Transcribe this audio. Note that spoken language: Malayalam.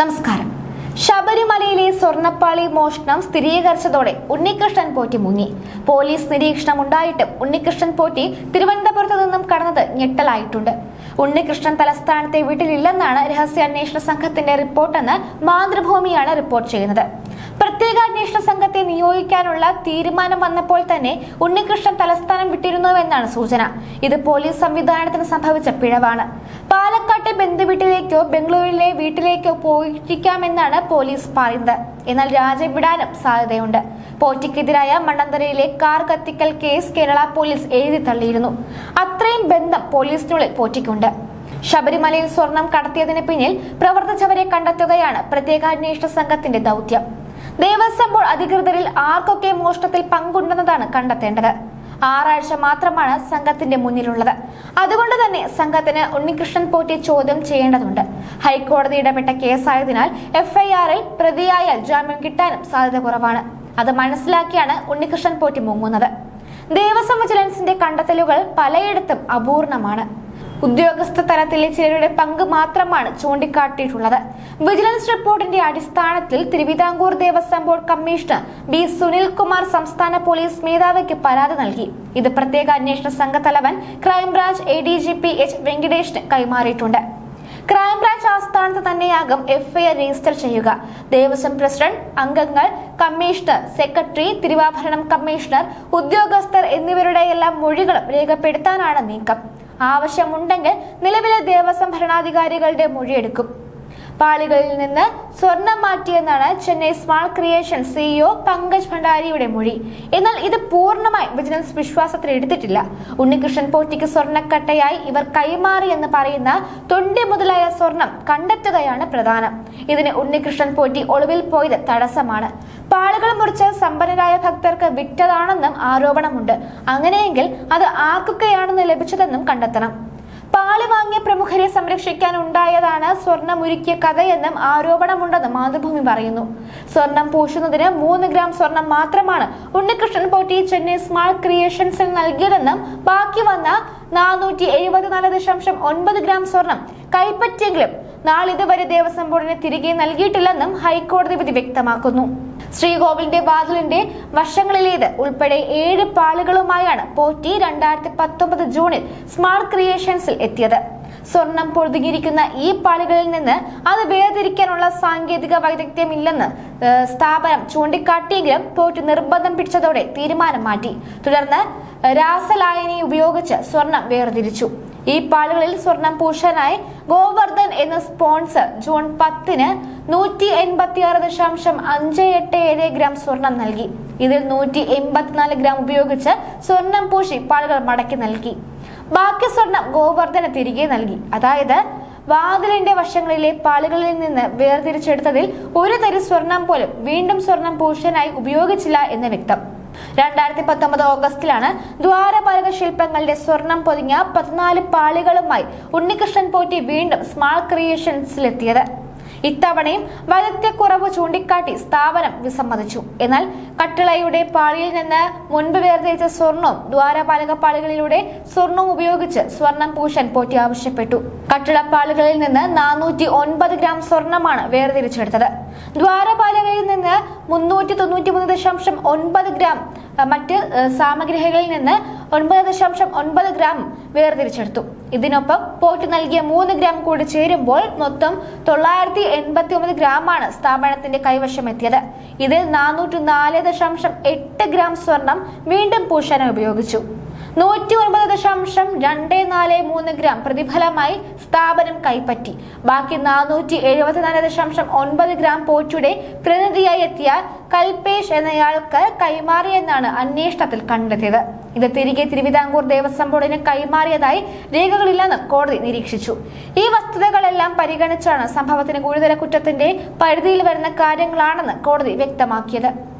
നമസ്കാരം. ശബരിമലയിലെ സ്വർണപ്പാളി മോഷണം സ്ഥിരീകരിച്ചതോടെ ഉണ്ണികൃഷ്ണൻ പോറ്റി മുങ്ങി. പോലീസ് നിരീക്ഷണം ഉണ്ടായിട്ടും ഉണ്ണികൃഷ്ണൻ പോറ്റി തിരുവനന്തപുരത്ത് നിന്നും കടന്നത് ഞെട്ടലായിട്ടുണ്ട്. ഉണ്ണികൃഷ്ണൻ തലസ്ഥാനത്തെ വീട്ടിലില്ലെന്നാണ് രഹസ്യാന്വേഷണ സംഘത്തിന്റെ റിപ്പോർട്ടെന്ന് മാതൃഭൂമിയാണ് റിപ്പോർട്ട് ചെയ്യുന്നത്. പ്രത്യേക അന്വേഷണ സംഘത്തെ നിയോഗിക്കാനുള്ള തീരുമാനം വന്നപ്പോൾ തന്നെ ഉണ്ണികൃഷ്ണൻ തലസ്ഥാനം വിട്ടിരുന്നുവെന്നാണ് സൂചന. ഇത് പോലീസ് സംവിധാനത്തിന് സംഭവിച്ച പിഴവാണ്. പാലക്കാട്ടെ ബന്ധുവീട്ടിലേക്കോ ബംഗളൂരുവിലെ വീട്ടിലേക്കോ പോയിരിക്കാമെന്നാണ് പോലീസ് പറയുന്നത്. എന്നാൽ രാജ്യം വിടാനും സാധ്യതയുണ്ട്. പോറ്റിക്കെതിരായ മണ്ണന്തരയിലെ കാർ കത്തിക്കൽ കേസ് കേരള പോലീസ് എഴുതി തള്ളിയിരുന്നു. അത്രയും ബന്ധം പോലീസിനുള്ളിൽ പോറ്റിക്കുണ്ട്. ശബരിമലയിൽ സ്വർണം കടത്തിയതിന് പിന്നിൽ പ്രവർത്തിച്ചവരെ കണ്ടെത്തുകയാണ് പ്രത്യേക അന്വേഷണ സംഘത്തിന്റെ ദൗത്യം. ദേവസ്വം ബോർഡ് അധികൃതരിൽ ആർക്കൊക്കെ മോഷണത്തിൽ പങ്കുണ്ടെന്നതാണ് കണ്ടെത്തേണ്ടത്. ആറാഴ്ച മാത്രമാണ് സംഘത്തിന്റെ മുന്നിലുള്ളത്. അതുകൊണ്ട് തന്നെ സംഘത്തിന് ഉണ്ണികൃഷ്ണൻ പോറ്റി ചോദ്യം ചെയ്യേണ്ടതുണ്ട്. ഹൈക്കോടതി ഇടപെട്ട കേസായതിനാൽ എഫ്ഐആറിൽ പ്രതിയായ ജാമ്യം കിട്ടാനും സാധ്യത കുറവാണ്. അത് മനസ്സിലാക്കിയാണ് ഉണ്ണികൃഷ്ണൻ പോറ്റി മുങ്ങുന്നത്. ദേവസ്വം വിജിലൻസിന്റെ കണ്ടെത്തലുകൾ പലയിടത്തും അപൂർണമാണ്. ഉദ്യോഗസ്ഥ തലത്തിലെ ചിലരുടെ പങ്ക് മാത്രമാണ് ചൂണ്ടിക്കാട്ടിയിട്ടുള്ളത്. വിജിലൻസ് റിപ്പോർട്ടിന്റെ അടിസ്ഥാനത്തിൽ Thiruvithamkoor Devaswom board commissioner B Sunilkumar സംസ്ഥാന പോലീസ് മേധാവിക്ക് പരാതി നൽകി. ഇത് പ്രത്യേക അന്വേഷണ സംഘ തലവൻ crime branch A D G P H വെങ്കടേഷിന് കൈമാറിയിട്ടുണ്ട്. ക്രൈംബ്രാഞ്ച് ആസ്ഥാനത്ത് തന്നെയാകും എഫ്ഐആർ രജിസ്റ്റർ ചെയ്യുക. ദേവസ്വം പ്രസിഡന്റ് അംഗങ്ങൾ കമ്മീഷണർ സെക്രട്ടറി തിരുവാഭരണം കമ്മീഷണർ ഉദ്യോഗസ്ഥർ എന്നിവരുടെയെല്ലാം മൊഴികളും രേഖപ്പെടുത്താനാണ് നീക്കം. ആവശ്യമുണ്ടെങ്കിൽ നിലവിലെ ദേവസ്വം ഭരണാധികാരികളുടെ മൊഴിയെടുക്കും. പാളികളിൽ നിന്ന് സ്വർണം മാറ്റിയെന്നാണ് Chennai smart creation CEO Pankaj ഭണ്ഡാരിയുടെ മൊഴി. എന്നാൽ ഇത് പൂർണമായി വിജിലൻസ് വിശ്വാസത്തിൽ എടുത്തിട്ടില്ല. ഉണ്ണികൃഷ്ണൻ പോറ്റിക്ക് സ്വർണക്കട്ടയായി ഇവർ കൈമാറി എന്ന് പറയുന്ന തൊണ്ടി മുതലായ സ്വർണം കണ്ടെത്തുകയാണ് പ്രധാനം. ഇതിന് ഉണ്ണികൃഷ്ണൻ പോറ്റി ഒളിവിൽ പോയത് തടസ്സമാണ്. പാളികൾ മുറിച്ച് സമ്പന്നരായ വിറ്റതാണെന്നും ആരോപണമുണ്ട്. അങ്ങനെയെങ്കിൽ അത് ആർക്കൊക്കെയാണെന്ന് ലഭിച്ചതെന്നും കണ്ടെത്തണം. പാൽ വാങ്ങിയ പ്രമുഖരെ സംരക്ഷിക്കാൻ ഉണ്ടായതാണ് സ്വർണം ഉരുക്കിയ കഥയെന്നും ആരോപണമുണ്ടെന്ന് മാതൃഭൂമി പറയുന്നു. സ്വർണം പൂശുന്നതിന് മൂന്ന് ഗ്രാം സ്വർണം മാത്രമാണ് ഉണ്ണികൃഷ്ണൻ പോറ്റി ചെന്നൈ സ്മാർട്ട് ക്രിയേഷൻസിൽ നൽകിയതെന്നും ബാക്കി വന്ന നാനൂറ്റി എഴുപത്തിനാല് ദശാംശം ഒൻപത് ഗ്രാം സ്വർണം കൈപ്പറ്റിയെങ്കിലും നാളിതുവരെ ദേവസ്വം ബോർഡിന് തിരികെ നൽകിയിട്ടില്ലെന്നും ഹൈക്കോടതി വിധി വ്യക്തമാക്കുന്നു. ശ്രീകോവിലിന്റെ വാതിലിന്റെ വശങ്ങളിലേത് ഉൾപ്പെടെ ഏഴ് പാളുകളുമായാണ് പോറ്റി രണ്ടായിരത്തി പത്തൊമ്പത് ജൂണിൽ സ്മാർട്ട് ക്രിയേഷൻസിൽ എത്തിയത്. സ്വർണം പൊഴുതുകിയിരിക്കുന്ന ഈ പാളികളിൽ നിന്ന് അത് വേർതിരിക്കാനുള്ള സാങ്കേതിക വൈദഗ്ധ്യമില്ലെന്ന് സ്ഥാപനം ചൂണ്ടിക്കാട്ടിയെങ്കിലും പോറ്റി നിർബന്ധം പിടിച്ചതോടെ തീരുമാനം മാറ്റി. തുടർന്ന് രാസലായനി ഉപയോഗിച്ച് സ്വർണം വേർതിരിച്ചു. ഈ പാളുകളിൽ സ്വർണം പൂശാനായി ഗോവർദ്ധൻ എന്ന സ്പോൺസർ ജൂൺ പത്തിന് നൂറ്റി എൺപത്തി ആറ് ദശാംശം അഞ്ച് എട്ട് ഏഴ് ഗ്രാം സ്വർണം നൽകി. ഇതിൽ നൂറ്റി എൺപത്തിനാല് ഗ്രാം ഉപയോഗിച്ച് സ്വർണം പൂശി പാളുകൾ മടക്കി നൽകി. ബാക്കി സ്വർണം ഗോവർദ്ധന തിരികെ നൽകി. അതായത് വാതിലിന്റെ വശങ്ങളിലെ പാളുകളിൽ നിന്ന് വേർതിരിച്ചെടുത്തതിൽ ഒരു തരി സ്വർണം പോലും വീണ്ടും സ്വർണം പൂശാനായി ഉപയോഗിച്ചില്ല എന്ന് വ്യക്തം. രണ്ടായിരത്തി പത്തൊമ്പത് ഓഗസ്റ്റിലാണ് ദ്വാരപാലക ശില്പങ്ങളുടെ സ്വർണം പൊതിഞ്ഞ പതിനാല് പാളികളുമായി ഉണ്ണികൃഷ്ണൻ പോറ്റി വീണ്ടും സ്മാൾ ക്രിയേഷൻസിലെത്തിയത്. ഇത്തവണയും വൈദഗ്ധ്യക്കുറവ് ചൂണ്ടിക്കാട്ടി സ്ഥാപനം വിസമ്മതിച്ചു. എന്നാൽ കട്ടിളയുടെ പാളിയിൽ നിന്ന് മുൻപ് വേർതിരിച്ച സ്വർണവും ദ്വാരപാലക പാളികളിലൂടെ സ്വർണവും ഉപയോഗിച്ച് സ്വർണം പൂശാൻ പോറ്റി ആവശ്യപ്പെട്ടു. കട്ടിളപ്പാളുകളിൽ നിന്ന് നാനൂറ്റി ഒൻപത് ഗ്രാം സ്വർണമാണ് വേർതിരിച്ചെടുത്തത്. ദ്വാരപാലകയിൽ നിന്ന് മുന്നൂറ്റി തൊണ്ണൂറ്റി മൂന്ന് ദശാംശം ഒൻപത് ഗ്രാം മറ്റ് സാമഗ്രികളിൽ നിന്ന് ഒൻപത് ദശാംശം ഒൻപത് ഗ്രാം വേർതിരിച്ചെടുത്തു. ഇതിനൊപ്പം പോറ്റ് നൽകിയ മൂന്ന് ഗ്രാം കൂടി ചേരുമ്പോൾ മൊത്തം തൊള്ളായിരത്തി എൺപത്തി ഒമ്പത് ഗ്രാമാണ് സ്ഥാപനത്തിന്റെ കൈവശം എത്തിയത്. ഇതിൽ നാനൂറ്റി നാല് ദശാംശം എട്ട് ഗ്രാം സ്വർണം വീണ്ടും പൂശാനായി ഉപയോഗിച്ചു. നൂറ്റി ഒൻപത് ദശാംശം രണ്ട് നാല് മൂന്ന് ഗ്രാം പ്രതിഫലമായി സ്ഥാപനം കൈപ്പറ്റി. ബാക്കി നാനൂറ്റി എഴുപത്തിനാല് ദശാംശം ഒൻപത് ഗ്രാം പോറ്റിയുടെ പ്രതിനിധിയായി എത്തിയ കൽപേഷ് എന്നയാൾക്ക് കൈമാറിയെന്നാണ് അന്വേഷണത്തിൽ കണ്ടെത്തിയത്. ഇത് തിരികെ തിരുവിതാംകൂർ ദേവസ്വം ബോർഡിന് കൈമാറിയതായി രേഖകളില്ലെന്ന് കോടതി നിരീക്ഷിച്ചു. ഈ വസ്തുതകളെല്ലാം പരിഗണിച്ചാണ് സംഭവത്തിന് ഗുരുതര കുറ്റത്തിന്റെ പരിധിയിൽ വരുന്ന കാര്യങ്ങളാണെന്ന് കോടതി വ്യക്തമാക്കിയത്.